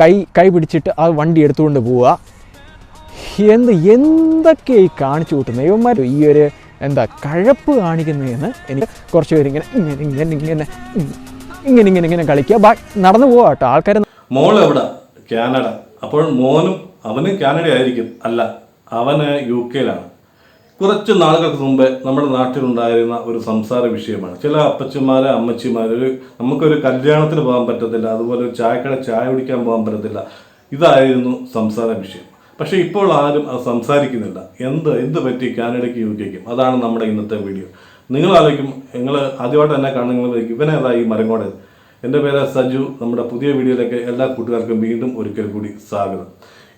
കൈ കൈ പിടിച്ചിട്ട് ആ വണ്ടി എടുത്തുകൊണ്ട് പോവുക. എന്ത് എന്തൊക്കെ ഈ കാണിച്ചു കൂട്ടുന്നത്? ഇവന്മാർ ഈ ഒരു എന്താ കഴപ്പ് കാണിക്കുന്നതെന്ന് എനിക്ക് കുറച്ച് പേര് ഇങ്ങനെ ഇങ്ങനെ ഇങ്ങനെ ഇങ്ങനെ ഇങ്ങനെ ഇങ്ങനെ ഇങ്ങനെ കളിക്കുക. ബാ നടന്നു പോവാ കേട്ടോ. ആൾക്കാർ മോൾ എവിടെ? കാനഡ. അപ്പോൾ മോനും അവന് കാനഡ ആയിരിക്കും. അല്ല അവന് യു കെയിലാണ് കുറച്ച് നാളുകൾക്ക് മുമ്പേ നമ്മുടെ നാട്ടിലുണ്ടായിരുന്ന ഒരു സംസാര വിഷയമാണ്. ചില അപ്പച്ചന്മാരെ അമ്മച്ചിമാരെ ഒരു നമുക്കൊരു കല്യാണത്തിന് പോകാൻ പറ്റത്തില്ല അതുപോലെ ഒരു ചായക്കട ചായ കുടിക്കാൻ പോകാൻ പറ്റത്തില്ല. ഇതായിരുന്നു സംസാര വിഷയം. പക്ഷെ ഇപ്പോൾ ആരും അത് സംസാരിക്കുന്നില്ല. എന്ത് എന്ത് പറ്റി കാനഡയ്ക്ക് യു കെക്കും അതാണ് നമ്മുടെ ഇന്നത്തെ വീഡിയോ. നിങ്ങൾ ആലോചിക്കും നിങ്ങൾ ആദ്യമായിട്ട് എന്നെ കാണുന്ന ഇവനേതാ ഈ മരങ്ങോട്? എന്റെ പേര് സജു. നമ്മുടെ പുതിയ വീഡിയോയിലേക്ക് എല്ലാ കൂട്ടുകാർക്കും വീണ്ടും ഒരിക്കൽ കൂടി സ്വാഗതം.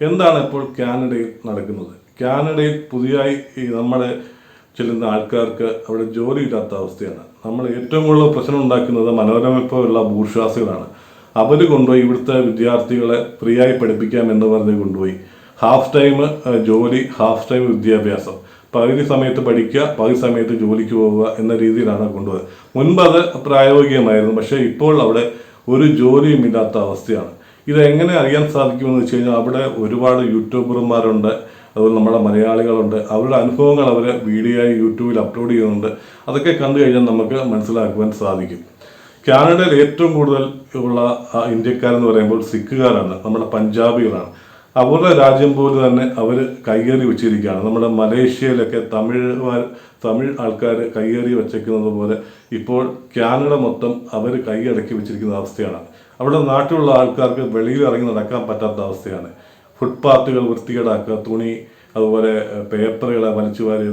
എന്താണ് ഇപ്പോൾ കാനഡയിൽ നടക്കുന്നത്? കാനഡയിൽ പുതിയായി ഈ നമ്മുടെ ചെല്ലുന്ന ആൾക്കാർക്ക് അവിടെ ജോലിയില്ലാത്ത അവസ്ഥയാണ്. നമ്മൾ ഏറ്റവും കൂടുതൽ പ്രശ്നം ഉണ്ടാക്കുന്നത് മനോരമയുള്ള ഭൂഷ്വാസികളാണ് അവർ കൊണ്ടുപോയി ഇവിടുത്തെ വിദ്യാർത്ഥികളെ ഫ്രീ ആയി പഠിപ്പിക്കാം എന്ന് പറഞ്ഞ് കൊണ്ടുപോയി. ഹാഫ് ടൈം ജോലി ഹാഫ് ടൈം വിദ്യാഭ്യാസം. പകുതി സമയത്ത് പഠിക്കുക പകുതി സമയത്ത് ജോലിക്ക് പോവുക എന്ന രീതിയിലാണ് കൊണ്ടുപോയത്. മുൻപ് അത് പ്രായോഗികമായിരുന്നു. പക്ഷേ ഇപ്പോൾ അവിടെ ഒരു ജോലിയും ഇല്ലാത്ത അവസ്ഥയാണ്. ഇതെങ്ങനെ അറിയാൻ സാധിക്കുമെന്ന് വെച്ച് കഴിഞ്ഞാൽ അവിടെ ഒരുപാട് യൂട്യൂബർമാരുണ്ട്. അതുപോലെ നമ്മുടെ മലയാളികളുണ്ട്. അവരുടെ അനുഭവങ്ങൾ അവർ വീഡിയോ ആയി യൂട്യൂബിൽ അപ്ലോഡ് ചെയ്യുന്നുണ്ട്. അതൊക്കെ കണ്ടു കഴിഞ്ഞാൽ നമുക്ക് മനസ്സിലാക്കുവാൻ സാധിക്കും. കാനഡയിൽ ഏറ്റവും കൂടുതൽ ഉള്ള ഇന്ത്യക്കാരെന്ന് പറയുമ്പോൾ സിഖുകാരാണ്. നമ്മുടെ പഞ്ചാബികളാണ്. അവരുടെ രാജ്യം പോലെ തന്നെ അവർ കയ്യേറി വെച്ചിരിക്കുകയാണ്. നമ്മുടെ മലേഷ്യയിലൊക്കെ തമിഴ് തമിഴ് ആൾക്കാർ കയ്യേറി വെച്ചേക്കുന്നത് പോലെ ഇപ്പോൾ കാനഡ മൊത്തം അവർ കൈയടക്കി വെച്ചിരിക്കുന്ന അവസ്ഥയാണ്. അവിടെ നാട്ടിലുള്ള ആൾക്കാർക്ക് വെളിയിൽ ഇറങ്ങി നടക്കാൻ പറ്റാത്ത അവസ്ഥയാണ്. ഫുട്പാത്തുകൾ വൃത്തികേടാക്കുക തുണി അതുപോലെ പേപ്പറുകളെ വലിച്ചു വാരി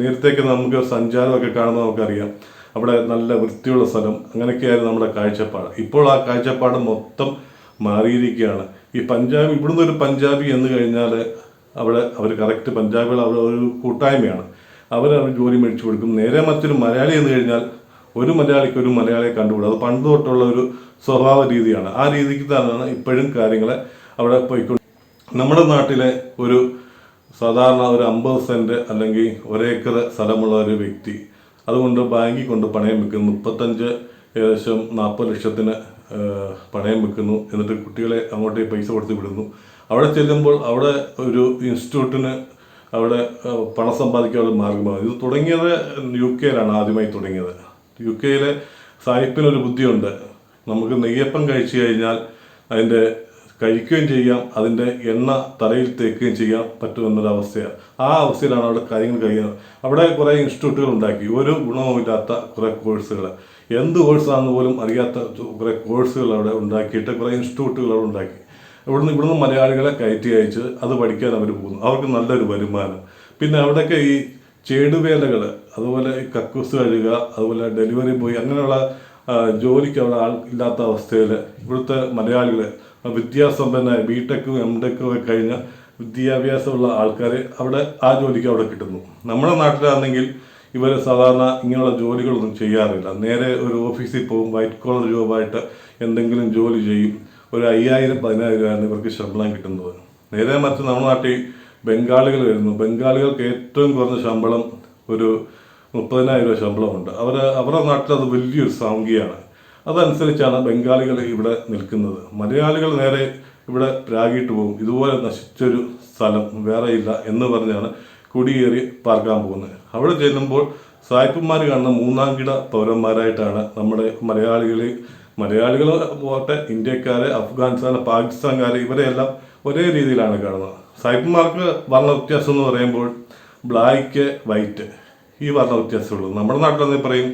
നേരത്തേക്ക് നമുക്ക് സഞ്ചാരമൊക്കെ കാണുന്ന നമുക്കറിയാം. അവിടെ നല്ല വൃത്തിയുള്ള സ്ഥലം. അങ്ങനെയൊക്കെയായിരുന്നു നമ്മുടെ കാഴ്ചപ്പാട്. ഇപ്പോൾ ആ കാഴ്ചപ്പാട് മൊത്തം മാറിയിരിക്കുകയാണ്. ഈ പഞ്ചാബി ഇവിടുന്ന് ഒരു പഞ്ചാബി എന്ന് കഴിഞ്ഞാൽ അവിടെ അവർ കറക്റ്റ് പഞ്ചാബികൾ അവിടെ ഒരു കൂട്ടായ്മയാണ്. അവർ ജോലി മേടിച്ചു കൊടുക്കും. നേരെ മറ്റൊരു മലയാളി എന്ന് കഴിഞ്ഞാൽ ഒരു മലയാളിക്ക് ഒരു മലയാളിയെ കണ്ടുകൂടും. അത് പണ്ട് തൊട്ടുള്ള ഒരു സ്വഭാവ രീതിയാണ്. ആ രീതിക്ക് തന്നെയാണ് ഇപ്പോഴും കാര്യങ്ങളെ അവിടെ പോയിക്കൊണ്ട് നമ്മുടെ നാട്ടിലെ ഒരു സാധാരണ ഒരു അമ്പത് സെന്റ് അല്ലെങ്കിൽ ഒരേക്കർ സ്ഥലമുള്ള ഒരു വ്യക്തി അതുകൊണ്ട് ബാങ്കിൽ കൊണ്ട് പണയം വെക്കുന്നു. മുപ്പത്തഞ്ച് ഏകദേശം നാൽപ്പത് ലക്ഷത്തിന് പണയം വെക്കുന്നു. എന്നിട്ട് കുട്ടികളെ അങ്ങോട്ട് പൈസ കൊടുത്ത് വിടുന്നു. അവിടെ ചെല്ലുമ്പോൾ അവിടെ ഒരു ഇൻസ്റ്റിറ്റ്യൂട്ടിന് അവിടെ പണം സമ്പാദിക്കാനുള്ള മാർഗമാണ്. ഇത് തുടങ്ങിയത് യു കെയിലാണ് ആദ്യമായി തുടങ്ങിയത്. യു കെയിലെ സായിപ്പിനൊരു ബുദ്ധിയുണ്ട്. നമുക്ക് നെയ്യപ്പം കഴിച്ചു കഴിഞ്ഞാൽ അതിന്റെ കഴിക്കുകയും ചെയ്യാം അതിന്റെ എണ്ണ തലയിൽ തേക്കുകയും ചെയ്യാൻ പറ്റുമെന്നൊരു അവസ്ഥയാണ് ആ അവസ്ഥയിലാണ് അവിടെ കാര്യങ്ങൾ കഴിയുന്നത്. അവിടെ കുറേ ഇൻസ്റ്റിറ്റ്യൂട്ടുകൾ ഉണ്ടാക്കി. ഒരു ഗുണവുമില്ലാത്ത കുറേ കോഴ്സുകൾ. എന്ത് കോഴ്സാണെന്ന് പോലും അറിയാത്ത കുറേ കോഴ്സുകൾ അവിടെ ഉണ്ടാക്കിയിട്ട് കുറേ ഇൻസ്റ്റിറ്റ്യൂട്ടുകൾ അവിടെ ഉണ്ടാക്കി. ഇവിടുന്ന് ഇവിടുന്ന് മലയാളികളെ കയറ്റി അയച്ച് അത് പഠിക്കാൻ അവർ പോകുന്നു. അവർക്ക് നല്ലൊരു വരുമാനം. പിന്നെ അവിടെയൊക്കെ ഈ ചേടുവേലകൾ അതുപോലെ ഈ കക്കൂസ് കഴുകുക അതുപോലെ ഡെലിവറി ബോയ് അങ്ങനെയുള്ള ജോലിക്ക് അവിടെ ആൾ ഇല്ലാത്ത അവസ്ഥയിൽ ഇവിടുത്തെ മലയാളികൾ വിദ്യാസമ്പന്നമായ ബി ടെക്കും എം ടെക്കും ഒക്കെ കഴിഞ്ഞ വിദ്യാഭ്യാസമുള്ള ആൾക്കാരെ അവിടെ ആ ജോലിക്ക് അവിടെ കിട്ടുന്നു. നമ്മുടെ നാട്ടിലാണെങ്കിൽ ഇവർ സാധാരണ ഇങ്ങനെയുള്ള ജോലികളൊന്നും ചെയ്യാറില്ല. നേരെ ഒരു ഓഫീസിൽ പോകും വൈറ്റ് കോളർ ജോബായിട്ട് എന്തെങ്കിലും ജോലി ചെയ്യും. ഒരു അയ്യായിരം പതിനായിരം രൂപയാണ് ഇവർക്ക് ശമ്പളം കിട്ടുന്നത്. നേരെ മറിച്ച് നമ്മുടെ നാട്ടിൽ ബംഗാളികൾ വരുന്നു. ബംഗാളികൾക്ക് ഏറ്റവും കുറഞ്ഞ ശമ്പളം ഒരു മുപ്പതിനായിരം രൂപ ശമ്പളമുണ്ട്. അവർ അവരുടെ നാട്ടിൽ അത് വലിയൊരു സംഖ്യയാണ് അതനുസരിച്ചാണ് ബംഗാളികൾ ഇവിടെ നിൽക്കുന്നത്. മലയാളികൾ നേരെ ഇവിടെ രാഗിയിട്ട് പോകും. ഇതുപോലെ നശിച്ചൊരു സ്ഥലം വേറെ ഇല്ല എന്ന് പറഞ്ഞാണ് കുടിയേറി പാർക്കാൻ പോകുന്നത്. അവിടെ ചെല്ലുമ്പോൾ സായിപ്പന്മാർ കാണുന്ന മൂന്നാം കിട പൗരന്മാരായിട്ടാണ് നമ്മുടെ മലയാളികളെ മലയാളികൾ പോട്ടെ ഇന്ത്യക്കാരെ അഫ്ഗാനിസ്ഥാൻ പാകിസ്ഥാൻകാരെ ഇവരെയെല്ലാം ഒരേ രീതിയിലാണ് കാണുന്നത്. സായിപ്പന്മാർക്ക് വർണ വ്യത്യാസം എന്ന് പറയുമ്പോൾ ബ്ലാക്ക് വൈറ്റ് ഈ വർണ വ്യത്യാസമുള്ളൂ നമ്മുടെ നാട്ടിലെന്ന് പറയും?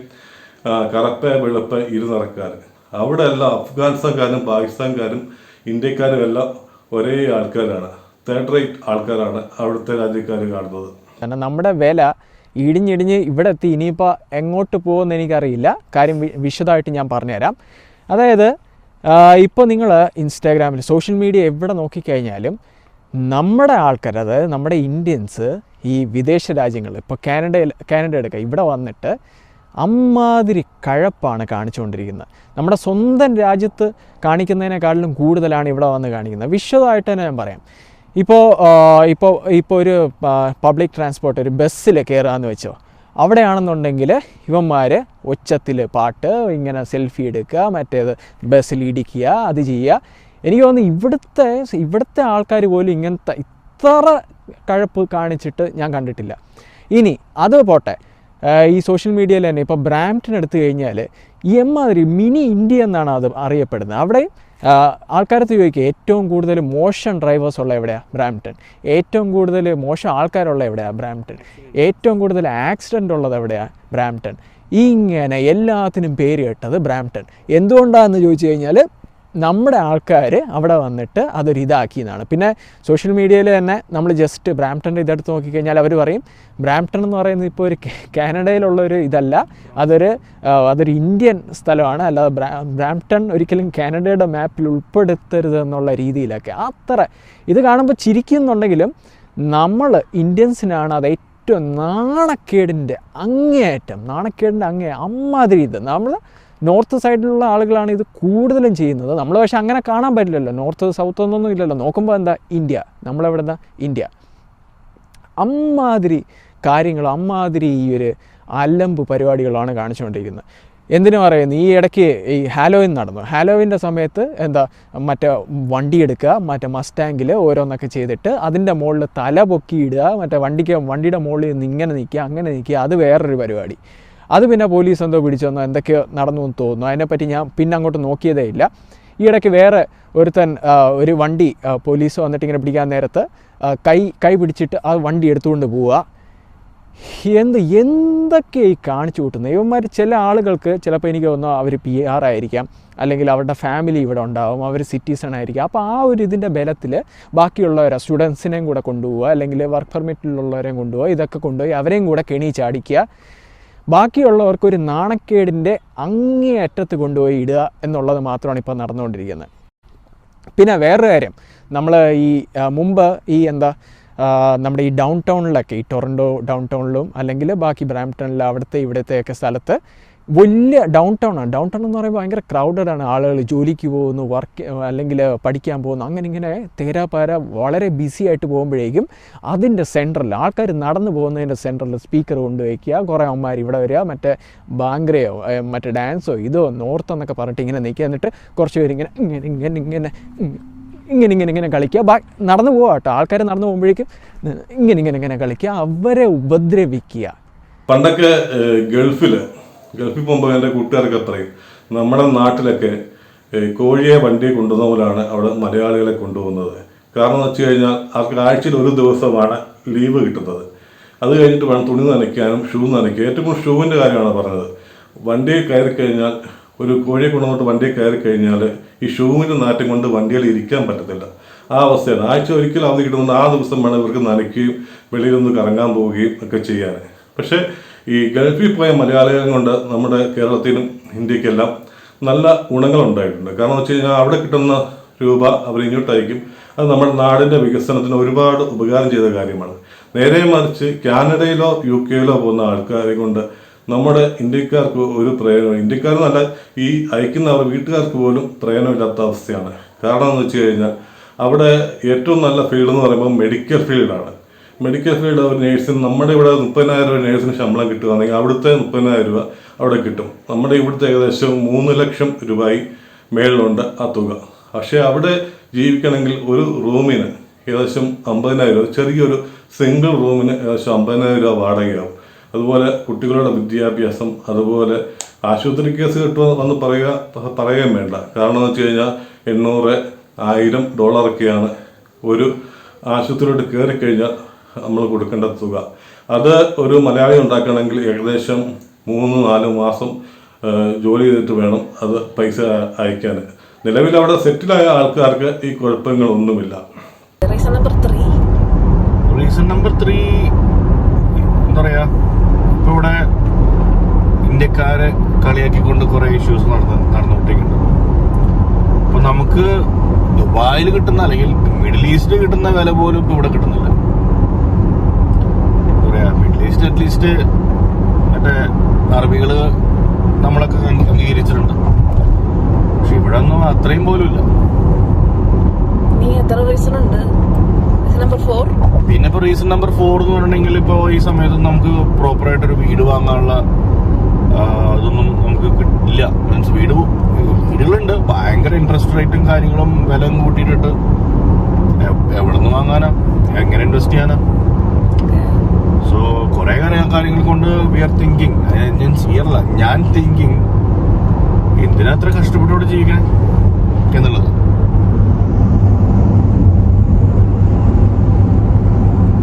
കറുപ്പ് വെളുപ്പ് ഇരുനിറക്കാർ അവിടെ എല്ലാം അഫ്ഗാനിസ്ഥാൻകാരും പാകിസ്ഥാൻകാരും ഇന്ത്യക്കാരും എല്ലാം ഒരേ ആൾക്കാരാണ്. തേർഡ് റേറ്റ് ആൾക്കാരാണ് അവിടുത്തെ രാജ്യക്കാർ കാണുന്നത്. കാരണം നമ്മുടെ വില ഇടിഞ്ഞിടിഞ്ഞ് ഇവിടെ എത്തി ഇനിയിപ്പോൾ എങ്ങോട്ട് പോകുമെന്ന് എനിക്കറിയില്ല. കാര്യം വിശദമായിട്ട് ഞാൻ പറഞ്ഞുതരാം. അതായത് ഇപ്പോൾ നിങ്ങൾ ഇൻസ്റ്റാഗ്രാമിൽ സോഷ്യൽ മീഡിയ എവിടെ നോക്കിക്കഴിഞ്ഞാലും നമ്മുടെ ആൾക്കാർ അതായത് നമ്മുടെ ഇന്ത്യൻസ് ഈ വിദേശ രാജ്യങ്ങൾ ഇപ്പോൾ കാനഡയിൽ കാനഡ എടുക്കുക ഇവിടെ വന്നിട്ട് അമ്മാതിരി കഴപ്പാണ് കാണിച്ചുകൊണ്ടിരിക്കുന്നത്. നമ്മുടെ സ്വന്തം രാജ്യത്ത് കാണിക്കുന്നതിനേക്കാളിലും കൂടുതലാണ് ഇവിടെ വന്ന് കാണിക്കുന്നത്. വിശദമായിട്ട് തന്നെ ഞാൻ പറയാം. ഇപ്പോൾ ഇപ്പോൾ ഇപ്പോൾ ഒരു പബ്ലിക് ട്രാൻസ്പോർട്ട് ഒരു ബസ്സിൽ കയറുകയെന്ന് വെച്ചോ. അവിടെയാണെന്നുണ്ടെങ്കിൽ ഇവന്മാർ ഒച്ചത്തിൽ പാട്ട് ഇങ്ങനെ സെൽഫി എടുക്കുക മറ്റേത് ബസ്സിൽ ഇടിക്കുക അത് ചെയ്യുക. എനിക്ക് തോന്നുന്നു ഇവിടുത്തെ ഇവിടുത്തെ ആൾക്കാർ പോലും ഇങ്ങനത്തെ ഇത്ര കഴപ്പ് കാണിച്ചിട്ട് ഞാൻ കണ്ടിട്ടില്ല. ഇനി അത് പോട്ടെ. ഈ സോഷ്യൽ മീഡിയയിൽ തന്നെ ഇപ്പോൾ ബ്രാംപ്റ്റൺ എടുത്തു കഴിഞ്ഞാൽ എമ്മാതിരി മിനി ഇന്ത്യ എന്നാണ് അത് അറിയപ്പെടുന്നത്. അവിടെ ആൾക്കാരത്ത് ചോദിക്കുക ഏറ്റവും കൂടുതൽ മോശം ഡ്രൈവേഴ്സ് ഉള്ള എവിടെയാണ് ബ്രാംപ്റ്റൺ ഏറ്റവും കൂടുതൽ മോശം ആൾക്കാരുള്ള എവിടെയാണ് ബ്രാംപ്റ്റൺ ഏറ്റവും കൂടുതൽ ആക്സിഡന്റ് ഉള്ളത് എവിടെയാണ് ബ്രാംപ്റ്റൺ ഇങ്ങനെ എല്ലാത്തിനും പേര് കേട്ടത് ബ്രാംപ്റ്റൺ എന്തുകൊണ്ടാണെന്ന് ചോദിച്ചു കഴിഞ്ഞാൽ നമ്മുടെ ആൾക്കാർ അവിടെ വന്നിട്ട് അതൊരു ഇതാക്കി എന്നാണ്. പിന്നെ സോഷ്യൽ മീഡിയയിൽ തന്നെ നമ്മൾ ജസ്റ്റ് ബ്രാംപ്ടന്റെ ഇതെടുത്ത് നോക്കിക്കഴിഞ്ഞാൽ അവർ പറയും ബ്രാംപ്ടൺ എന്ന് പറയുന്നത് ഇപ്പോൾ ഒരു കാനഡയിലുള്ള ഒരു ഇതല്ല. അതൊരു അതൊരു ഇന്ത്യൻ സ്ഥലമാണ്. അല്ലാതെ ബ്രാ ബ്രാംപ്ടൺ ഒരിക്കലും കാനഡയുടെ മാപ്പിൽ ഉൾപ്പെടുത്തരുത് എന്നുള്ള രീതിയിലൊക്കെ അത്ര ഇത് കാണുമ്പോൾ ചിരിക്കുന്നുണ്ടെങ്കിലും നമ്മൾ ഇന്ത്യൻസിനാണ് അത് ഏറ്റവും നാണക്കേടിന്റെ അങ്ങേയറ്റം നാണക്കേടിന്റെ അങ്ങേ അമ്മാതിരി ഇത്. നമ്മൾ നോർത്ത് സൈഡിലുള്ള ആളുകളാണ് ഇത് കൂടുതലും ചെയ്യുന്നത്. നമ്മൾ പക്ഷേ അങ്ങനെ കാണാൻ പറ്റില്ലല്ലോ. നോർത്ത് സൗത്ത് ഒന്നൊന്നും ഇല്ലല്ലോ. നോക്കുമ്പോൾ എന്താ? ഇന്ത്യ. നമ്മളെവിടെ എന്താ ഇന്ത്യ. അമ്മാതിരി കാര്യങ്ങൾ അമ്മാതിരി ഈ ഒരു അലമ്പ് പരിപാടികളാണ് കാണിച്ചുകൊണ്ടിരിക്കുന്നത്. എന്തിനു പറയുന്നു? ഈ ഇടയ്ക്ക് ഈ ഹാലോവിൻ നടന്നു. ഹാലോവിന്റെ സമയത്ത് എന്താ? മറ്റേ വണ്ടി എടുക്കുക മറ്റേ മസ്റ്റാങ്കിൽ ഓരോന്നൊക്കെ ചെയ്തിട്ട് അതിന്റെ മുകളിൽ തല പൊക്കിയിടുക മറ്റേ വണ്ടിക്ക് വണ്ടിയുടെ മുകളിൽ നിന്ന് ഇങ്ങനെ നിൽക്കുക അങ്ങനെ നിൽക്കുക. അത് വേറൊരു പരിപാടി. അത് പിന്നെ പോലീസ് എന്തോ പിടിച്ചെന്നോ എന്തൊക്കെയോ നടന്നു എന്ന് തോന്നുന്നു. അതിനെപ്പറ്റി ഞാൻ പിന്നെ അങ്ങോട്ട് നോക്കിയതേ ഇല്ല. ഈ ഇടയ്ക്ക് വേറെ ഒരുത്തൻ ഒരു വണ്ടി പോലീസ് വന്നിട്ട് ഇങ്ങനെ പിടിക്കാൻ നേരത്ത് കൈ കൈ പിടിച്ചിട്ട് ആ വണ്ടി എടുത്തുകൊണ്ട് പോവുക. എന്ത് എന്തൊക്കെയാണ് ഈ കാണിച്ചു കൂട്ടുന്നത്? ഇവന്മാർ ചില ആളുകൾക്ക് ചിലപ്പോൾ എനിക്ക് തോന്നുന്നു അവർ പി ആർ ആയിരിക്കാം. അല്ലെങ്കിൽ അവരുടെ ഫാമിലി ഇവിടെ ഉണ്ടാവും. അവർ സിറ്റിസൺ ആയിരിക്കാം. അപ്പോൾ ആ ഒരു ഇതിന്റെ ബലത്തിൽ ബാക്കിയുള്ളവരെ സ്റ്റുഡൻസിനെയും കൂടെ കൊണ്ടുപോവുക. അല്ലെങ്കിൽ വർക്ക് പെർമിറ്റിലുള്ളവരെയും കൊണ്ടുപോവുക. ഇതൊക്കെ കൊണ്ടുപോയി അവരെയും കൂടെ കെണി ചാടിക്കുക. ബാക്കിയുള്ളവർക്ക് ഒരു നാണക്കേടിന്റെ അങ്ങേ അറ്റത്ത് കൊണ്ടുപോയി ഇടുക എന്നുള്ളത് മാത്രമാണ് ഇപ്പോൾ നടന്നുകൊണ്ടിരിക്കുന്നത്. പിന്നെ വേറൊരു കാര്യം നമ്മൾ ഈ മുമ്പ് ഈ എന്താ നമ്മുടെ ഈ ഡൗൺ ടൗണിലൊക്കെ ഈ ടൊറൻഡോ ഡൗൺ ടൗണിലും അല്ലെങ്കിൽ ബാക്കി ബ്രാംപ്ടണിലും അവിടുത്തെ ഇവിടുത്തെയൊക്കെ സ്ഥലത്ത് വലിയ ഡൗൺ ടൗൺ ആണ്. ഡൗൺ ടൗൺ എന്ന് പറയുമ്പോൾ ഭയങ്കര ക്രൗഡഡ് ആണ്. ആളുകൾ ജോലിക്ക് പോകുന്നു വർക്ക് അല്ലെങ്കിൽ പഠിക്കാൻ പോകുന്നു. അങ്ങനെ ഇങ്ങനെ തേരാപാര വളരെ ബിസി ആയിട്ട് പോകുമ്പോഴേക്കും അതിന്റെ സെന്ററിൽ ആൾക്കാർ നടന്നു പോകുന്നതിന്റെ സെന്ററിൽ സ്പീക്കർ കൊണ്ടുവയ്ക്കുക. കുറേ അമ്മമാർ ഇവിടെ വരിക. മറ്റേ ബാങ്ക്രയോ മറ്റേ ഡാൻസോ ഇതോ നോർത്ത് എന്നൊക്കെ പറഞ്ഞിട്ട് ഇങ്ങനെ നിൽക്കുക. എന്നിട്ട് കുറച്ച് പേര് ഇങ്ങനെ ഇങ്ങനെ ഇങ്ങനെ ഇങ്ങനെ ഇങ്ങനെ ഇങ്ങനെ ഇങ്ങനെ കളിക്കുക. ബാ നടന്നു പോകാം കേട്ടോ. ആൾക്കാർ നടന്നു പോകുമ്പോഴേക്കും ഇങ്ങനെ ഇങ്ങനെ ഇങ്ങനെ കളിക്കുക. അവരെ ഉപദ്രവിക്കുക. പണ്ടൊക്കെ ഏഹ്, ഗൾഫിൽ ഗൾഫിൽ പോകുമ്പോൾ എന്റെ കൂട്ടുകാരൊക്കെ പറയും നമ്മുടെ നാട്ടിലൊക്കെ കോഴിയെ വണ്ടി കൊണ്ടുവന്ന അവിടെ മലയാളികളെ കൊണ്ടുപോകുന്നത്. കാരണം എന്ന് വെച്ച് കഴിഞ്ഞാൽ അവർക്ക് ആഴ്ചയിൽ ഒരു ദിവസമാണ് ലീവ് കിട്ടുന്നത്. അത് കഴിഞ്ഞിട്ട് വേണം തുണി നനയ്ക്കാനും ഷൂ നനയ്ക്കുക ഏറ്റവും ഷൂവിന്റെ കാര്യമാണ് പറഞ്ഞത്. വണ്ടിയിൽ കയറി കഴിഞ്ഞാൽ ഒരു കോഴിയെ കൊണ്ടുവന്നിട്ട് വണ്ടിയിൽ കയറി കഴിഞ്ഞാൽ ഈ ഷൂവിന്റെ നാറ്റം കൊണ്ട് വണ്ടിയിൽ ഇരിക്കാൻ പറ്റത്തില്ല. ആ അവസ്ഥയാണ്. ആഴ്ച ഒരിക്കലും അവധി കിട്ടുന്നത് ആ ദിവസം വേണം ഇവർക്ക് നനയ്ക്കുകയും വെളിയിലൊന്ന് കറങ്ങാൻ പോവുകയും ഒക്കെ ചെയ്യാൻ. പക്ഷേ ഈ ഗൾഫിൽ പോയ മലയാളികൾ കൊണ്ട് നമ്മുടെ കേരളത്തിനും ഇന്ത്യക്കെല്ലാം നല്ല ഗുണങ്ങളുണ്ടായിട്ടുണ്ട്. കാരണം വെച്ച് കഴിഞ്ഞാൽ അവിടെ കിട്ടുന്ന രൂപ അവർ ഇങ്ങോട്ടയക്കും അത് നമ്മുടെ നാടിന്റെ വികസനത്തിന് ഒരുപാട് ഉപകാരം ചെയ്ത കാര്യമാണ്. നേരെ മറിച്ച് കാനഡയിലോ യു കെയിലോ പോകുന്ന ആൾക്കാരെ കൊണ്ട് നമ്മുടെ ഇന്ത്യക്കാർക്ക് ഒരു പ്രയോജനം ഇന്ത്യക്കാരെന്നല്ല ഈ അയക്കുന്ന അവർ വീട്ടുകാർക്ക് പോലും പ്രയോജനമില്ലാത്ത അവസ്ഥയാണ്. കാരണം എന്ന് വെച്ച് കഴിഞ്ഞാൽ അവിടെ ഏറ്റവും നല്ല ഫീൽഡ് എന്ന് പറയുമ്പോൾ മെഡിക്കൽ ഫീൽഡാണ്. മെഡിക്കൽ ഫീൽഡ് ഒരു നേഴ്സിന് നമ്മുടെ ഇവിടെ മുപ്പതിനായിരം രൂപ നേഴ്സിന് ശമ്പളം കിട്ടുകയാണെങ്കിൽ അവിടുത്തെ മുപ്പതിനായിരം രൂപ അവിടെ കിട്ടും. നമ്മുടെ ഇവിടുത്തെ ഏകദേശം മൂന്ന് ലക്ഷം രൂപയായി മേളിലുണ്ട് ആ തുക. പക്ഷേ അവിടെ ജീവിക്കണമെങ്കിൽ ഒരു റൂമിന് ഏകദേശം അമ്പതിനായിരം രൂപ ചെറിയൊരു സിംഗിൾ റൂമിന് ഏകദേശം അമ്പതിനായിരം രൂപ വാടകയാവും. അതുപോലെ കുട്ടികളുടെ വിദ്യാഭ്യാസം അതുപോലെ ആശുപത്രി കേസ് കിട്ടുക വന്ന് പറയുക പറയുകയും വേണ്ട. കാരണം എന്ന് വെച്ച് കഴിഞ്ഞാൽ എണ്ണൂറ് ആയിരം ഡോളറൊക്കെയാണ് ഒരു ആശുപത്രിയിലോട്ട് കയറി കഴിഞ്ഞാൽ നമ്മൾ കൊടുക്കേണ്ട തുക. അത് ഒരു മലയാളി ഉണ്ടാക്കണമെങ്കിൽ ഏകദേശം മൂന്ന് നാല് മാസം ജോലി ചെയ്തിട്ട് വേണം അത് പൈസ അയക്കാൻ. നിലവിൽ അവിടെ സെറ്റിലായ ആൾക്കാർക്ക് ഈ കുഴപ്പങ്ങളൊന്നുമില്ല. Reason number three. Reason number three എന്താ പറയാ ഇപ്പൊ ഇവിടെ ഇന്ത്യക്കാരെ കളിയാക്കിക്കൊണ്ട് കുറെ ഇഷ്യൂസ് നടന്ന് നടന്നുകൊണ്ടിരിക്കുന്നുണ്ട്. അപ്പൊ നമുക്ക് ദുബായിൽ കിട്ടുന്ന അല്ലെങ്കിൽ മിഡിൽ ഈസ്റ്റിൽ കിട്ടുന്ന വില പോലും ഇപ്പൊ ഇവിടെ കിട്ടുന്നില്ല എന്താ പറയാ മിഡിൽ അറ്റ്ലീസ്റ്റ് മറ്റേ അറബികൾ നമ്മളൊക്കെ അംഗീ- അംഗീകരിച്ചിട്ടുണ്ട്. പക്ഷെ ഇവിടെ ഒന്നും അത്രയും പോലും ഇല്ല. നീ എത്ര റീസൺ ഉണ്ട്? നമ്പർ ഫോർ പിന്നെ ഇപ്പൊ റീസൺ നമ്പർ ഫോർ എന്ന് പറഞ്ഞിട്ടുണ്ടെങ്കിൽ ഇപ്പൊ ഈ സമയത്ത് നമുക്ക് പ്രോപ്പർ ആയിട്ട് ഒരു വീട് വാങ്ങാനുള്ള അതൊന്നും നമുക്ക് കിട്ടില്ല. മീൻസ് വീട് വീടുകളുണ്ട്. ഭയങ്കര ഇൻട്രസ്റ്റ് റേറ്റും കാര്യങ്ങളും വില കൂട്ടിയിട്ടിട്ട് എവിടെ നിന്ന് വാങ്ങാനാ? എങ്ങനെ ഇൻവെസ്റ്റ് ചെയ്യാനാ? സോ കുറെ കാര്യങ്ങൾ കൊണ്ട് വി ആർ തിങ്കിങ് ഞാൻ ചെയ്യറില്ല ഞാൻ തിങ്കിങ് എന്തിനാ അത്ര കഷ്ടപ്പെട്ടോടെ ജീവിക്കണേ? എന്നുള്ളത്.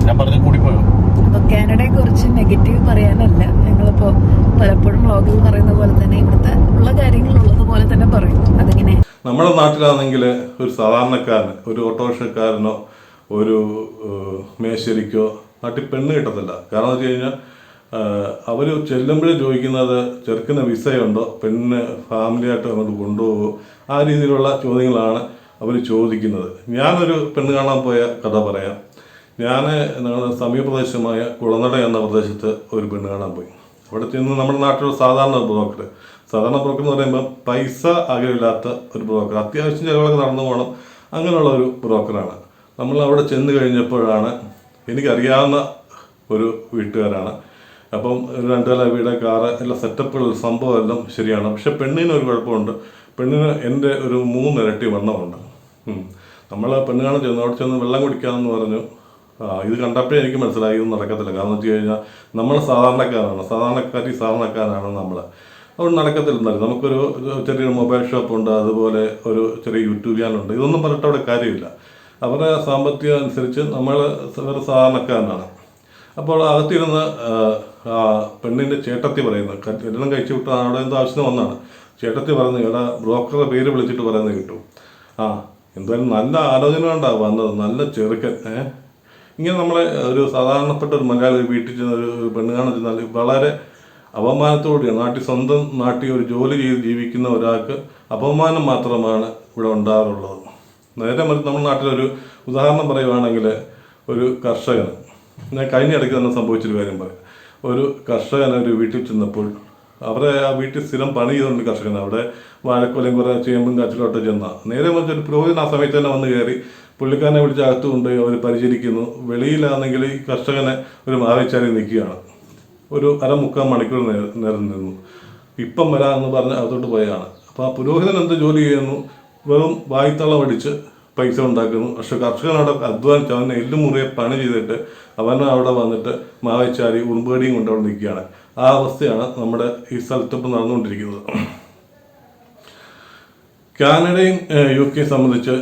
ഞാൻ പറഞ്ഞ കൂടിപ്പോയോ? കാനഡയെ കുറിച്ച് നെഗറ്റീവ് പറയാനല്ല. ഞങ്ങളിപ്പോ പലപ്പോഴും വ്ളോഗിൽ പറയുന്ന പോലെ തന്നെ ഇവിടുത്തെ ഉള്ള കാര്യങ്ങൾ ഉള്ളത് പോലെ തന്നെ പറയും. അതിങ്ങനെ നമ്മുടെ നാട്ടിലാണെങ്കിൽ ഒരു സാധാരണക്കാരന് ഒരു ഓട്ടോറിക്ഷക്കാരനോ ഒരു മേശരിക്കോ നാട്ടിൽ പെണ്ണ് കിട്ടത്തില്ല. കാരണം വെച്ച് കഴിഞ്ഞാൽ അവർ ചെല്ലുമ്പോഴേ ചോദിക്കുന്നത് ചെറുക്കിന് വിസയുണ്ടോ? പെണ്ണിന് ഫാമിലിയായിട്ട് അങ്ങോട്ട് കൊണ്ടുപോകുമോ ആ രീതിയിലുള്ള ചോദ്യങ്ങളാണ് അവർ ചോദിക്കുന്നത്. ഞാനൊരു പെണ്ണ് കാണാൻ പോയ കഥ പറയാം. ഞാൻ ഞങ്ങളുടെ സമീപപ്രദേശമായ കുളനട എന്ന പ്രദേശത്ത് ഒരു പെണ്ണ് കാണാൻ പോയി. അവിടെ ചെന്ന് നമ്മുടെ നാട്ടിലുള്ള സാധാരണ ബ്രോക്കർ സാധാരണ ബ്രോക്കർ എന്ന് പറയുമ്പോൾ പൈസ ആഗ്രഹമില്ലാത്ത ഒരു ബ്രോക്കർ അത്യാവശ്യം ചിലവുകളൊക്കെ നടന്നു പോകണം. അങ്ങനെയുള്ള ഒരു ബ്രോക്കറാണ്. നമ്മൾ അവിടെ ചെന്ന് കഴിഞ്ഞപ്പോഴാണ് എനിക്കറിയാവുന്ന ഒരു വീട്ടുകാരാണ്. അപ്പം രണ്ട് നില വീട് കാറ് എല്ലാ സെറ്റപ്പുകൾ സംഭവം എല്ലാം ശരിയാണ്. പക്ഷെ പെണ്ണിന് ഒരു കുഴപ്പമുണ്ട്. പെണ്ണിന് എന്റെ ഒരു മൂന്നിരട്ടി വണ്ണമുണ്ട്. നമ്മൾ പെണ്ണ് കാണാൻ ചെന്നു അവിടെ ചെന്ന് വെള്ളം കുടിക്കാമെന്ന് പറഞ്ഞു. ഇത് കണ്ടപ്പോഴേ എനിക്ക് മനസ്സിലായി ഇത് നടക്കത്തില്ല. കാരണം വെച്ച് കഴിഞ്ഞാൽ നമ്മൾ സാധാരണക്കാരാണ്. സാധാരണക്കാരി സാധാരണക്കാരാണ് നമ്മൾ അതുകൊണ്ട് നടക്കത്തില്ല എന്നാലും നമുക്കൊരു ചെറിയൊരു മൊബൈൽ ഷോപ്പ് ഉണ്ട് അതുപോലെ ഒരു ചെറിയ യൂട്യൂബ് ചാനലുണ്ട്. ഇതൊന്നും പറഞ്ഞിട്ട് അവിടെ കാര്യമില്ല. അവരുടെ സാമ്പത്തികം അനുസരിച്ച് നമ്മൾ ഒരു സാധാരണക്കാരനാണ്. അപ്പോൾ അകത്തിരുന്ന് പെണ്ണിന്റെ ചേട്ടത്തി പറയുന്നത് കല്യാണം കഴിച്ചു വിട്ട് അവിടെ എന്തോ ആവശ്യത്തിന് വന്നാണ്. ചേട്ടത്തി പറയുന്നത് ഇവിടെ ബ്രോക്കറുടെ പേര് വിളിച്ചിട്ട് പറയുന്നത് കിട്ടും. ആ എന്തായാലും നല്ല ആലോചന കൊണ്ടാണ് വന്നത്. നല്ല ചെറുക്കൻ ഇങ്ങനെ നമ്മളെ ഒരു സാധാരണപ്പെട്ട ഒരു മലയാളി വീട്ടിൽ ചെന്ന ഒരു പെണ്ണ് കാണാൻ ചെന്നാൽ വളരെ അപമാനത്തോടെയാണ്. നാട്ടിൽ സ്വന്തം നാട്ടിൽ ഒരു ജോലി ചെയ്ത് ജീവിക്കുന്ന ഒരാൾക്ക് അപമാനം മാത്രമാണ് ഇവിടെ ഉണ്ടാകാറുള്ളത്. നേരെ മറിച്ച് നമ്മുടെ നാട്ടിലൊരു ഉദാഹരണം പറയുവാണെങ്കിൽ ഒരു കർഷകൻ. ഞാൻ കഴിഞ്ഞ ഇടയ്ക്ക് തന്നെ സംഭവിച്ചൊരു കാര്യം പറയാം. ഒരു കർഷകൻ ഒരു വീട്ടിൽ ചെന്നപ്പോൾ അവരെ ആ വീട്ടിൽ സ്ഥിരം പണി ചെയ്തുകൊണ്ട് കർഷകൻ അവിടെ വാഴക്കൊലയും കുറേ ചേമ്പും കാച്ചിലോട്ട് ചെന്ന നേരെ മറിച്ച് ഒരു പുരോഹിതൻ ആ സമയത്ത് തന്നെ വന്ന് കയറി പുള്ളിക്കാരനെ വിളിച്ച് അകത്ത് കൊണ്ടുപോയി അവർ പരിചരിക്കുന്നു. വെളിയിലാണെങ്കിൽ ഈ കർഷകനെ ഒരു മാവേച്ചാരി നിൽക്കുകയാണ്. ഒരു അരമുക്കാൽ മണിക്കൂർ നേ- നേരം നിന്നു. ഇപ്പം വരാമെന്ന് പറഞ്ഞ് അകത്തോട്ട് പോയാണ് അപ്പോൾ ആ പുരോഹിതൻ എന്ത് ജോലി ചെയ്യുന്നു? വെറും വായ്ത്തളം അടിച്ച് പൈസ ഉണ്ടാക്കുന്നു. പക്ഷെ കർഷകൻ അവിടെ അധ്വാനിച്ച് എല്ലു മുറിയെ പണി ചെയ്തിട്ട് അവൻ അവിടെ വന്നിട്ട് മാവേച്ചാരി ഉറുമ്പടിയും കൊണ്ട് അവിടെ നിൽക്കുകയാണ്. ആ അവസ്ഥയാണ് നമ്മുടെ ഈ സ്ഥലത്ത് ഇപ്പം നടന്നുകൊണ്ടിരിക്കുന്നത്. കാനഡയും യു കെയും സംബന്ധിച്ച്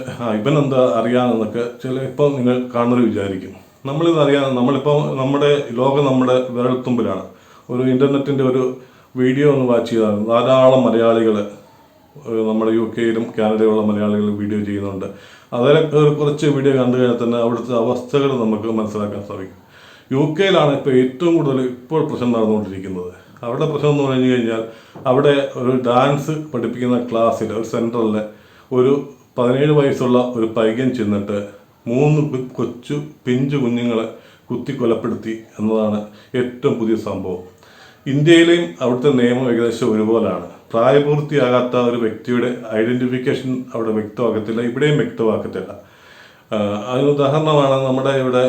എന്താ അറിയാമെന്നൊക്കെ ചില ഇപ്പം നിങ്ങൾ കാണുന്നവർ വിചാരിക്കും. നമ്മളിത് അറിയാൻ നമ്മളിപ്പോൾ നമ്മുടെ ലോകം നമ്മുടെ വിരൽത്തുമ്പിലാണ്. ഒരു ഇന്റർനെറ്റിന്റെ ഒരു വീഡിയോ ഒന്ന് വാച്ച് ചെയ്താൽ ധാരാളം മലയാളികൾ നമ്മുടെ യു കെയിലും കാനഡയിലുള്ള മലയാളികൾ വീഡിയോ ചെയ്യുന്നുണ്ട്. അതിലൊക്കെ കുറച്ച് വീഡിയോ കണ്ടു കഴിഞ്ഞാൽ തന്നെ അവിടുത്തെ അവസ്ഥകൾ നമുക്ക് മനസ്സിലാക്കാൻ സാധിക്കും. യു കെയിലാണ് ഇപ്പോൾ ഏറ്റവും കൂടുതൽ ഇപ്പോൾ പ്രശ്നം നടന്നുകൊണ്ടിരിക്കുന്നത്. അവിടെ പ്രശ്നം എന്ന് പറഞ്ഞു കഴിഞ്ഞാൽ അവിടെ ഒരു ഡാൻസ് പഠിപ്പിക്കുന്ന ക്ലാസ്സിൽ ഒരു സെന്ററിൽ ഒരു പതിനേഴ് വയസ്സുള്ള ഒരു പൈകൻ ചെന്നിട്ട് മൂന്ന് കൊച്ചു പിഞ്ചു കുഞ്ഞുങ്ങളെ കുത്തി കൊലപ്പെടുത്തി എന്നതാണ് ഏറ്റവും പുതിയ സംഭവം. ഇന്ത്യയിലെയും അവിടുത്തെ നിയമം ഏകദേശം ഒരുപോലാണ്. പ്രായപൂർത്തിയാകാത്ത ഒരു വ്യക്തിയുടെ ഐഡന്റിഫിക്കേഷൻ അവിടെ വ്യക്തമാക്കത്തില്ല ഇവിടെയും വ്യക്തമാക്കത്തില്ല. അതിന് ഉദാഹരണമാണ് നമ്മുടെ ഇവിടെ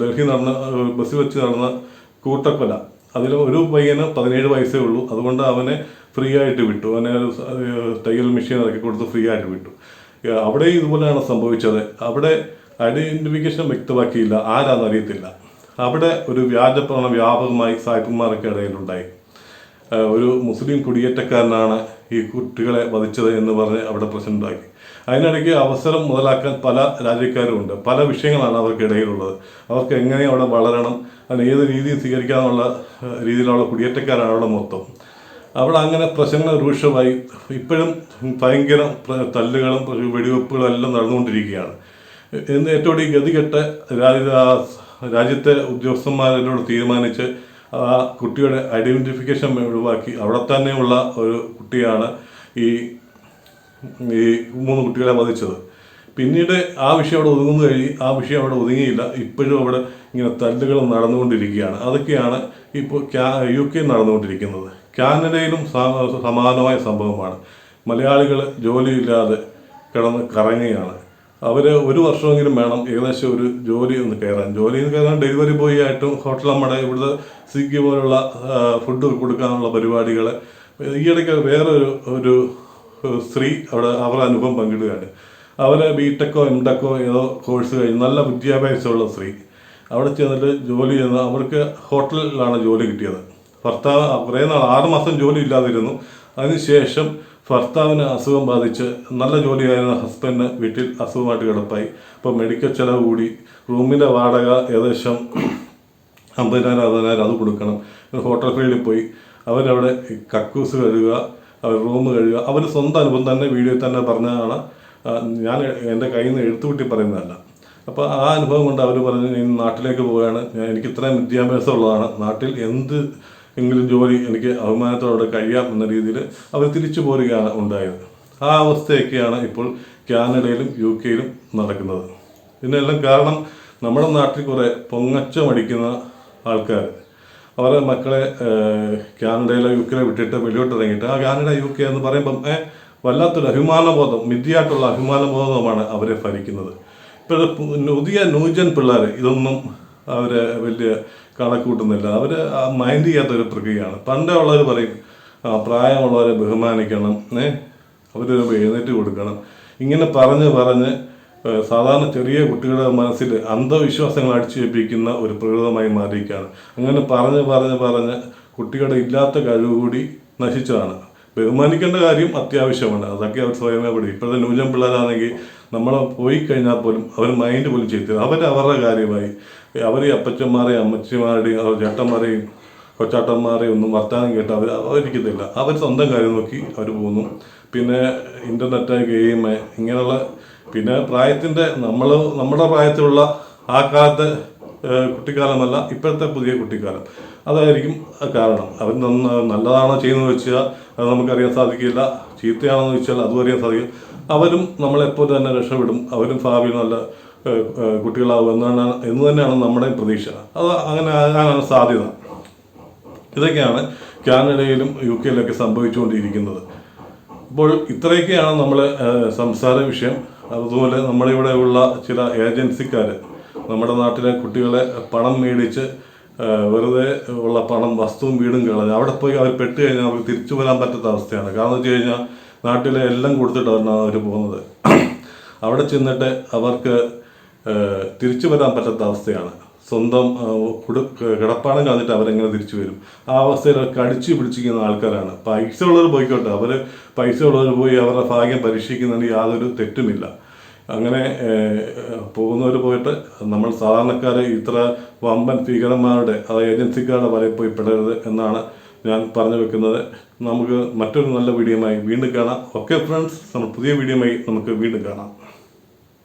ഡൽഹി നടന്ന ബസ് വെച്ച് നടന്ന കൂട്ടക്കൊല. അതിൽ ഒരു പയ്യന് പതിനേഴ് വയസ്സേ ഉള്ളൂ. അതുകൊണ്ട് അവനെ ഫ്രീ ആയിട്ട് വിട്ടു. അവനെ തയ്യൽ മെഷീൻ ഇറക്കി കൊടുത്ത് ഫ്രീ ആയിട്ട് വിട്ടു. അവിടെ ഇതുപോലെയാണ് സംഭവിച്ചത്. അവിടെ ഐഡന്റിഫിക്കേഷൻ വ്യക്തമാക്കിയില്ല. ആരാന്നറിയത്തില്ല. അവിടെ ഒരു വ്യാജപ്രവണ വ്യാപകമായി സായിപ്പന്മാരൊക്കെ ഇടയിലുണ്ടായി. ഒരു മുസ്ലിം കുടിയേറ്റക്കാരനാണ് ഈ കുട്ടികളെ വധിച്ചത് എന്ന് പറഞ്ഞ് അവിടെ പ്രശ്നം ഉണ്ടാക്കി അതിനിടയ്ക്ക് അവസരം മുതലാക്കാൻ പല രാജ്യക്കാരുമുണ്ട്. പല വിഷയങ്ങളാണ് അവർക്കിടയിലുള്ളത്. അവർക്ക് എങ്ങനെ അവിടെ വളരണം അതിന് ഏത് രീതിയിൽ സ്വീകരിക്കാമെന്നുള്ള രീതിയിലുള്ള കുടിയേറ്റക്കാരാണ് അവിടെ മൊത്തം. അവിടെ അങ്ങനെ പ്രശ്നങ്ങൾ രൂക്ഷമായി. ഇപ്പോഴും ഭയങ്കര തല്ലുകളും വെടിവെപ്പുകളും എല്ലാം നടന്നുകൊണ്ടിരിക്കുകയാണ്. എന്ന് ഏറ്റവും കൂടുതൽ ഗതികെട്ട് രാജ്യത്തെ ഉദ്യോഗസ്ഥന്മാരോട് തീരുമാനിച്ച് ആ കുട്ടിയുടെ ഐഡന്റിഫിക്കേഷൻ ഒഴിവാക്കി. അവിടെ തന്നെയുള്ള ഒരു കുട്ടിയാണ് ഈ ഈ മൂന്ന് കുട്ടികളെ വധിച്ചത്. പിന്നീട് ആ വിഷയം അവിടെ ഒതുങ്ങുന്നു കഴിഞ്ഞ് ആ വിഷയം അവിടെ ഒതുങ്ങിയില്ല. ഇപ്പോഴും അവിടെ ഇങ്ങനെ തല്ലുകൾ നടന്നുകൊണ്ടിരിക്കുകയാണ്. അതൊക്കെയാണ് ഇപ്പോൾ ക്യാ യു കെ നടന്നുകൊണ്ടിരിക്കുന്നത്. കാനഡയിലും സമാനമായ സംഭവമാണ്. മലയാളികൾ ജോലിയില്ലാതെ കിടന്ന് കറങ്ങുകയാണ്. അവർ ഒരു വർഷമെങ്കിലും വേണം ഏകദേശം ഒരു ജോലി ഒന്ന് കയറാൻ. ജോലി എന്ന് കയറാൻ ഡെലിവറി ബോയ് ആയിട്ടും ഹോട്ടൽ നമ്മുടെ ഇവിടുത്തെ സ്വിഗ്ഗി പോലുള്ള ഫുഡ് കൊടുക്കാനുള്ള പരിപാടികൾ ഈയിടയ്ക്ക് വേറൊരു ഒരു സ്ത്രീ അവിടെ അവരുടെ അനുഭവം പങ്കിടുകയാണ്. അവരെ ബി ടെക്കോ എം ടെക്കോ ഏതോ കോഴ്സ് കഴിഞ്ഞ് നല്ല വിദ്യാഭ്യാസമുള്ള സ്ത്രീ. അവിടെ ചെന്നിട്ട് ജോലി ചെയ്യുന്ന അവർക്ക് ഹോട്ടലിലാണ് ജോലി കിട്ടിയത്. ഭർത്താവ് കുറേ നാൾ ആറ് മാസം ജോലി ഇല്ലാതിരുന്നു. അതിനുശേഷം ഭർത്താവിന് അസുഖം ബാധിച്ച് നല്ല ജോലിയായിരുന്ന ഹസ്ബൻഡ് വീട്ടിൽ അസുഖമായിട്ട് കിടപ്പായി. അപ്പോൾ മെഡിക്കൽ ചെലവ് കൂടി. റൂമിന്റെ വാടക ഏകദേശം അമ്പതിനായിരം അറുപതിനായിരം അത് കൊടുക്കണം. ഹോട്ടൽ ഫീൽഡിൽ പോയി. അവരവിടെ കക്കൂസ് കഴുകുക അവർ റൂം കഴുകുക. അവർ സ്വന്തം അനുഭവം തന്നെ വീഡിയോയിൽ തന്നെ പറഞ്ഞതാണ്. ഞാൻ എന്റെ കയ്യിൽ നിന്ന് എഴുത്തുകൂട്ടി പറയുന്നതല്ല. അപ്പോൾ ആ അനുഭവം കൊണ്ട് അവർ പറഞ്ഞു നാട്ടിലേക്ക് പോവുകയാണ്. എനിക്ക് ഇത്രയും വിദ്യാഭ്യാസം ഉള്ളതാണ്. നാട്ടിൽ എന്ത് എങ്കിലും ജോലി എനിക്ക് അഭിമാനത്തോടെ കഴിയാം എന്ന രീതിയിൽ അവർ തിരിച്ചു പോരുകയാണ് ഉണ്ടായത്. ആ അവസ്ഥയൊക്കെയാണ് ഇപ്പോൾ കാനഡയിലും യു കെയിലും നടക്കുന്നത് ഇതിനെല്ലാം കാരണം നമ്മുടെ നാട്ടിൽ കുറേ പൊങ്ങച്ചമടിക്കുന്ന ആൾക്കാർ അവരെ മക്കളെ കാനഡയിലോ യു കെയിലോ വിട്ടിട്ട് വെളിയോട്ട് ഇറങ്ങിയിട്ട് ആ കാനഡ യു കെ എന്ന് പറയുമ്പം വല്ലാത്തൊരു അഭിമാനബോധം മിഥ്യയായിട്ടുള്ള അഭിമാനബോധമാണ് അവരെ ഭരിക്കുന്നത്. ഇപ്പോഴത്തെ പുതിയ ന്യൂജൻ പിള്ളേർ ഇതൊന്നും അവരെ വലിയ കണക്കൂട്ടുന്നില്ല അവർ മൈൻഡ് ചെയ്യാത്ത ഒരു പ്രക്രിയയാണ്. പണ്ടേ ഉള്ളവർ പറയും പ്രായമുള്ളവരെ ബഹുമാനിക്കണം ഏ അവർ എഴുന്നേറ്റ് കൊടുക്കണം. ഇങ്ങനെ പറഞ്ഞ് പറഞ്ഞ് സാധാരണ ചെറിയ കുട്ടികളുടെ മനസ്സിൽ അന്ധവിശ്വാസങ്ങൾ അടിച്ചേൽപ്പിക്കുന്ന ഒരു പ്രകൃതമായി മാറിയിരിക്കുകയാണ്. അങ്ങനെ പറഞ്ഞ് പറഞ്ഞ് പറഞ്ഞ് കുട്ടികളുടെ ഇല്ലാത്ത കഴിവ് കൂടി നശിച്ചതാണ്. ബഹുമാനിക്കേണ്ട കാര്യം അത്യാവശ്യമാണ്. അതൊക്കെ അവർ സ്വയമേ പഠി ഇപ്പോഴത്തെ ന്യൂജൻ പിള്ളേരാണെങ്കിൽ നമ്മൾ പോയി കഴിഞ്ഞാൽ പോലും അവർ മൈൻഡ് പോലും ചെയ്തില്ല അവർ അവരുടെ കാര്യമായി. അവർ അപ്പച്ചന്മാരെയും അമ്മച്ചിമാരുടെയും അവർ ചേട്ടന്മാരെയും കൊച്ചാട്ടന്മാരെയും ഒന്നും വർത്താനം കേട്ട് അവർ അവരിക്കുന്നില്ല അവർ സ്വന്തം കാര്യം നോക്കി അവർ പോകുന്നു. പിന്നെ ഇന്റർനെറ്റ് ഗെയിം ഇങ്ങനെയുള്ള പിന്നെ പ്രായത്തിന്റെ നമ്മൾ നമ്മുടെ പ്രായത്തിലുള്ള ആ കാലത്തെ കുട്ടിക്കാലമല്ല ഇപ്പോഴത്തെ പുതിയ കുട്ടിക്കാലം. അതായിരിക്കും കാരണം. അവർ നന്ന നല്ലതാണോ ചെയ്യുന്നത് വെച്ചാൽ അത് നമുക്കറിയാൻ സാധിക്കില്ല. ചീത്തയാണെന്ന് വെച്ചാൽ അതും അറിയാൻ സാധിക്കും അവരും നമ്മളെപ്പോലെ തന്നെ രക്ഷപ്പെടും. അവരും ഭാവിയിൽ നല്ല കുട്ടികളാവും എന്നാണ് എന്ന് തന്നെയാണ് നമ്മുടെ പ്രതീക്ഷ. അത് അങ്ങനെ ആകാനാണ് സാധ്യത. ഇതൊക്കെയാണ് കാനഡയിലും യു കെയിലൊക്കെ സംഭവിച്ചുകൊണ്ടിരിക്കുന്നത്. അപ്പോൾ ഇത്രയൊക്കെയാണ് നമ്മൾ സംസാര വിഷയം. അതുപോലെ നമ്മുടെ ഇവിടെ ഉള്ള ചില ഏജൻസിക്കാർ നമ്മുടെ നാട്ടിലെ കുട്ടികളെ പണം മേടിച്ച് വെറുതെ ഉള്ള പണം വസ്തുവും വീടും കളഞ്ഞ് അവിടെ പോയി അവർ പെട്ട് കഴിഞ്ഞാൽ അവർക്ക് തിരിച്ചു വരാൻ പറ്റാത്ത അവസ്ഥയാണ്. കാരണം വെച്ച് കഴിഞ്ഞാൽ നാട്ടിലെ എല്ലാം കൊടുത്തിട്ടാണ് അവർ പോകുന്നത്. അവിടെ ചെന്നിട്ട് അവർക്ക് തിരിച്ചു വരാൻ പറ്റാത്ത അവസ്ഥയാണ്. സ്വന്തം കിടപ്പാടം കളഞ്ഞിട്ട് അവരെങ്ങനെ തിരിച്ചു വരും. ആ അവസ്ഥയിൽ അവർക്ക് അടിച്ചു പിടിച്ചിരിക്കുന്ന ആൾക്കാരാണ്. പൈസ ഉള്ളവർ പോയിക്കോട്ടെ. അവർ പൈസ ഉള്ളവർ പോയി അവരുടെ ഭാഗ്യം പരീക്ഷിക്കുന്നതിന് യാതൊരു തെറ്റുമില്ല. അങ്ങനെ പോകുന്നവർ പോയിട്ട് നമ്മൾ സാധാരണക്കാരെ ഇത്ര വമ്പൻ ഭീകരന്മാരുടെ അത് ഏജൻസിക്കാരുടെ വലയിൽ പോയി പെടരുത് എന്നാണ് ഞാൻ പറഞ്ഞു വെക്കുന്നത്. നമുക്ക് മറ്റൊരു നല്ല വീഡിയോയുമായി വീണ്ടും കാണാം. Okay friends. നമ്മൾ പുതിയ വീഡിയോയുമായി നമുക്ക് വീണ്ടും കാണാം.